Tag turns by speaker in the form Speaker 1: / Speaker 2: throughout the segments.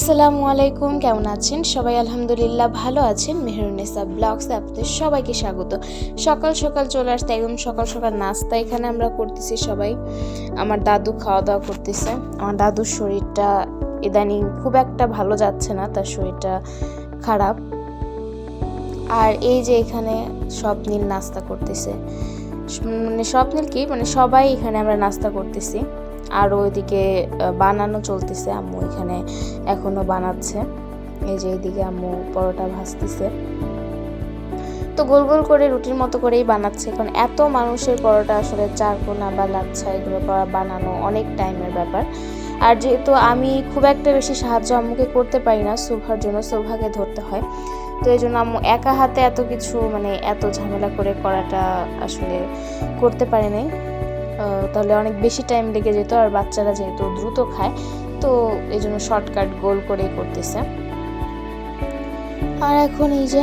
Speaker 1: আসসালামু আলাইকুম, কেমন আছেন? সবাই আলহামদুলিল্লাহ ভালো আছেন। মেহরুনেসা ব্লগস আপনাদের সবাইকে স্বাগত। সকাল সকাল চলে আসতে একদম সকাল সকাল নাস্তা এখানে আমরা করতেছি সবাই। আমার দাদু খাওয়া দাওয়া করতেছে। আমার দাদুর শরীরটা ইদানিং খুব একটা ভালো যাচ্ছে না, তার শরীরটা খারাপ। আর এই যে এখানে স্বপ্নীল নাস্তা করতেছে। মানে স্বপ্নীল কি? মানে সবাই এখানে আমরা নাস্তা করতেছি। আর ওইদিকে বানানো চলতেছে আম্মু এখানে, এখনও বানাচ্ছে। এই যে এইদিকে আম্মু পরোটা ভাজতেছে। তো গোল গোল করে রুটির মতো করেই বানাচ্ছে। কারণ এত মানুষের পরোটা আসলে চারকোনা বা লাচ্ছা এগুলো করা বানানো অনেক টাইমের ব্যাপার। আর যেহেতু আমি খুব একটা বেশি সাহায্য আম্মুকে করতে পারি না শোভার জন্য শোভাকে ধরতে হয়। তো এই জন্য আম্মু একা হাতে এত কিছু মানে এত ঝামেলা করে করাটা আসলে করতে পারে নাই। তাহলে অনেক বেশি টাইম লেগে যেত আর বাচ্চারা যেহেতু দ্রুত খায়, তো এই জন্য শর্টকাট গোল করেই করতেছে। আর এখন এই যে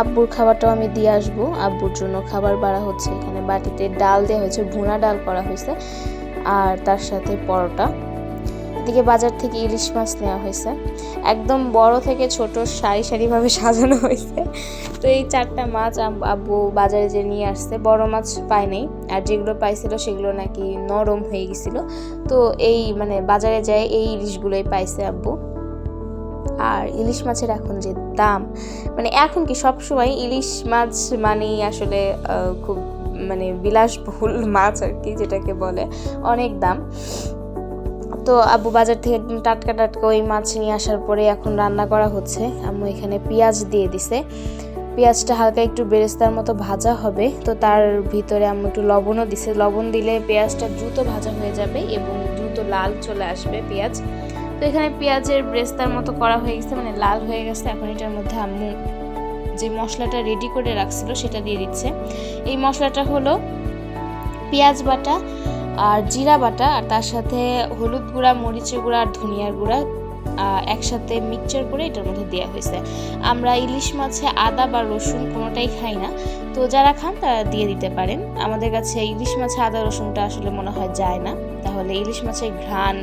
Speaker 1: আব্বুর খাবারটাও আমি দিয়ে আসব। আব্বুর জন্য খাবার বাড়া হচ্ছে এখানে বাটিতে ডাল দেওয়া হয়েছে, ভুনা ডাল করা হয়েছে, আর তার সাথে পরোটা। এদিকে বাজার থেকে ইলিশ মাছ নেওয়া হয়েছে। একদম বড় থেকে ছোট সারি সারিভাবে সাজানো হয়েছে। তো এই চারটা মাছ আব্বু বাজারে যে নিয়ে আসছে, বড় মাছ পায় নাই। আর যেগুলো পাইছিল সেগুলো নাকি নরম হয়ে গেছিল। তো এই মানে বাজারে যায় এই ইলিশগুলোই পাইছে আব্বু। আর ইলিশ মাছের এখন যে দাম মানে এখন কি সবসময় ইলিশ মাছ মানেই আসলে খুব মানে বিলাসবহুল মাছ আর কি যেটাকে বলে, অনেক দাম। তো আব্বু বাজার থেকে টাটকা টাটকা ওই মাছ নিয়ে আসার পরে এখন রান্না করা হচ্ছে। আম্মু এখানে পেঁয়াজ দিয়ে দিছে। পেঁয়াজটা হালকা একটু বেরেস্তার মতো ভাজা হবে। তো তার ভিতরে আম্মু একটু লবণও দিছে। লবণ দিলে পেঁয়াজটা দ্রুত ভাজা হয়ে যাবে এবং দ্রুত লাল চলে আসবে পেঁয়াজ। তো এখানে পেঁয়াজের ব্রেস্তার মতো করা হয়ে গেছে মানে লাল হয়ে গেছে। এখন এটার মধ্যে আম্মু যে মশলাটা রেডি করে রাখছিল সেটা দিয়ে দিচ্ছে। এই মশলাটা হলো পেঁয়াজ বাটা আর জিরা বাটা, আর তার সাথে হলুদ গুঁড়া, মরিচের গুঁড়া আর ধনিয়ার গুঁড়া একসাথে মিক্সচার করে এটার মধ্যে দেওয়া হয়েছে। আমরা ইলিশ মাছে আদা বা রসুন কোনোটাই খাই না। তো যারা খান তারা দিয়ে দিতে পারেন। আমাদের কাছে ইলিশ মাছে আদা, রসুনটা আসলে মনে হয় যায় না। তাহলে ইলিশ মাছের ঘ্রাণ,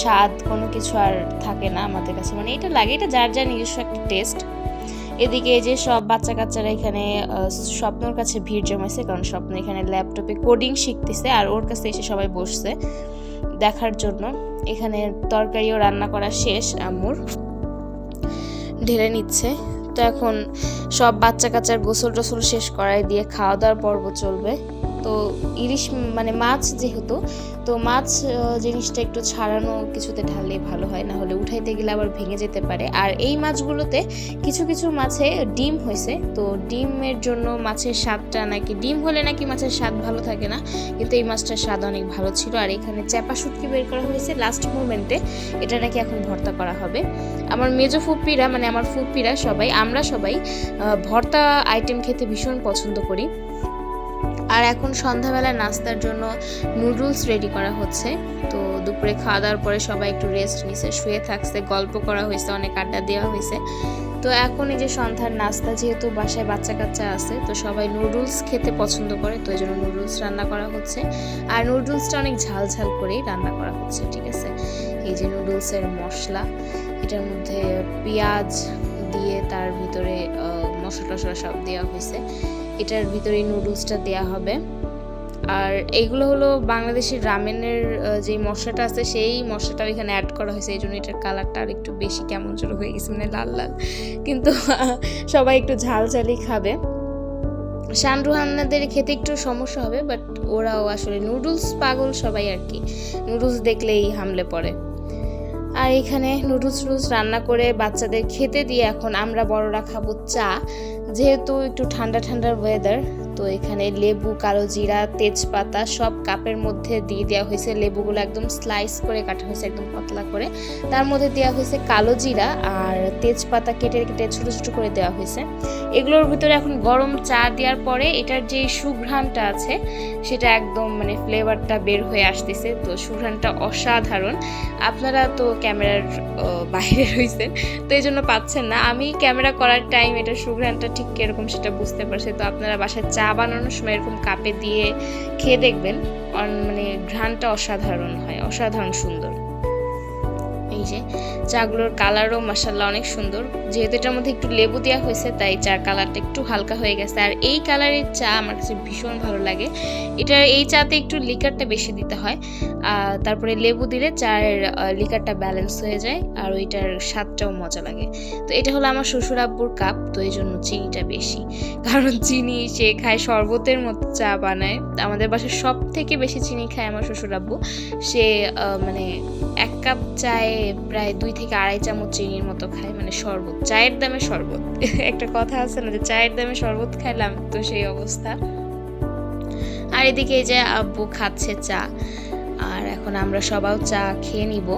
Speaker 1: স্বাদ কোনো কিছু আর থাকে না আমাদের কাছে। মানে এটা লাগে, এটা যার যার নিজস্ব একটা টেস্ট এদিকে যে সব বাচ্চা কাচ্চারা এখানে স্বপ্নর কাছে ভিড় জমাইছে, কারণ স্বপ্ন এখানে ল্যাপটপে কোডিং শিখতেছে আর ওর কাছে এসে সবাই বসছে দেখার জন্য। এখানে তরকারিও রান্না করা শেষ, আম্মুর। ঢেলে নিচ্ছে। তো এখন সব বাচ্চা কাচ্চার গোসল টোসল শেষ করাই দিয়ে খাওয়া দাওয়ার পর্ব চলবে। তো ইলিশ মানে মাছ যেহেতু, তো মাছ জিনিসটা একটু ছাড়ানো কিছুতে ঢাললে ভালো হয়, না হলে উঠাইতে গেলে আবার ভেঙে যেতে পারে। আর এই মাছগুলোতে কিছু কিছু মাছে ডিম হয়েছে, তো ডিমের জন্য মাছের স্বাদটা নাকি, ডিম হলে নাকি মাছের স্বাদ ভালো থাকে না, কিন্তু এই মাছটার স্বাদ অনেক ভালো ছিল। আর এখানে চ্যাপা শুটকি বের করা হয়েছে লাস্ট মোমেন্টে এটা নাকি এখন ভর্তা করা হবে। আমার মেজো ফুপ্পিরা মানে আমার ফুপ্পিরা সবাই, আমরা সবাই ভর্তা আইটেম খেতে ভীষণ পছন্দ করি। আর এখন সন্ধ্যাবেলা নাস্তার জন্য নুডলস রেডি করা হচ্ছে। তো দুপুরে খাওয়া দাওয়ার পরে সবাই একটু রেস্ট নিছে, শুয়ে থাকছে, গল্প করা হয়েছে, অনেক আড্ডা দেওয়া হয়েছে। তো এখন এই যে সন্ধ্যার নাস্তা, যেহেতু বাসায় বাচ্চা কাচ্চা আছে, তো সবাই নুডলস খেতে পছন্দ করে, তো এই জন্য নুডলস রান্না করা হচ্ছে। আর নুডলসটা অনেক ঝাল ঝাল করেই রান্না করা হচ্ছে, ঠিক আছে? এই যে নুডলসের মশলা, এটার মধ্যে পেঁয়াজ দিয়ে তার ভিতরে মশলা টশলা সব দেওয়া হয়েছে। এটার ভিতরে নুডলসটা দেওয়া হবে। আর এইগুলো হলো বাংলাদেশের রামেনের যে মশলাটা আছে, সেই মশলাটাও এখানে অ্যাড করা হয়েছে। এই জন্য এটার কালারটা আর একটু বেশি কেমন যেন হয়ে গেছে মানে লাল লাল। কিন্তু সবাই একটু ঝাল ঝালই খাবে শানরুহানাদের খেতে একটু সমস্যা হবে বাট ওরাও আসলে নুডলস পাগল সবাই আর কি। নুডলস দেখলেই হামলে পড়ে। আর এখানে নুডলস রুডলস রান্না করে বাচ্চাদের খেতে দিয়ে এখন আমরা বড়রা খাব চা, যেহেতু একটু ঠান্ডা ঠান্ডার ওয়েদার তো এখানে লেবু, কালো জিরা, তেজপাতা সব কাপের মধ্যে দিয়ে দেওয়া হয়েছে। লেবুগুলো একদম স্লাইস করে কাটা হয়েছে, একদম পাতলা করে। তার মধ্যে দেওয়া হয়েছে কালো জিরা আর তেজপাতা কেটে কেটে ছোটো ছোটো করে দেওয়া হয়েছে। এগুলোর ভিতরে এখন গরম চা দেওয়ার পরে এটার যে সুঘ্রাণটা আছে, সেটা একদম মানে ফ্লেভারটা বের হয়ে আসতেছে। তো সুঘ্রাণটা অসাধারণ। আপনারা তো ক্যামেরার বাইরে রয়েছেন, তো এই জন্য পাচ্ছেন না। আমি ক্যামেরা করার টাইম এটা সুঘ্রাণটা ঠিক কীরকম সেটা বুঝতে পারছি। তো আপনারা বাসায় চা বানানোর সময় এরকম কাপে দিয়ে খেয়ে দেখবেন মানে ঘ্রাণটা অসাধারণ হয় অসাধারণ সুন্দর। যে চাগুলোর কালারও মাসাল্লাহ অনেক সুন্দর। যেহেতু এটার মধ্যে একটু লেবু দেওয়া হয়েছে, তাই চার কালারটা একটু হালকা হয়ে গেছে। আর এই কালারের চা আমার কাছে ভীষণ ভালো লাগে। এটা এই চাতে একটু লিকারটা বেশি দিতে হয়। তারপরে লেবু দিলে চায়ের লিকারটা ব্যালেন্স হয়ে যায়, আর ওইটার স্বাদটাও মজা লাগে। তো এটা হলো আমার শ্বশুর আব্বুর কাপ তো এই জন্য চিনিটা বেশি। কারণ চিনি সে খায় শরবতের মতো চা বানায়। আমাদের বাসায় সব থেকে বেশি চিনি খায় আমার শ্বশুর আব্বু। সে মানে এক কাপ চায়ে প্রায় দুই থেকে আড়াই চামচ চিনির মতো খায় মানে শরবত। চায়ের দামে শরবত। একটা কথা আছে না যে, চায়ের দামে শরবত খাইলাম তো সেই অবস্থা। আর এদিকে এই যে আব্বু খাচ্ছে চা, আর এখন আমরা সবাও চা খেয়ে নিব।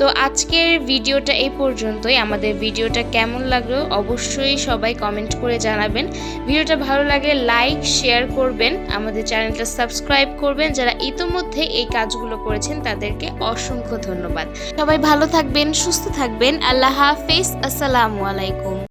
Speaker 1: তো আজকের ভিডিওটা এই পর্যন্তই। আমাদের ভিডিওটা কেমন লাগল অবশ্যই সবাই কমেন্ট করে জানাবেন। ভিডিওটা ভালো লাগলে লাইক শেয়ার করবেন। আমাদের চ্যানেলটা সাবস্ক্রাইব করবেন। যারা ইতোমধ্যে এই কাজগুলো করেছেন, তাদেরকে অসংখ্য ধন্যবাদ। সবাই ভালো থাকবেন, সুস্থ থাকবেন। আল্লাহ হাফেজ। আসসালামু আলাইকুম।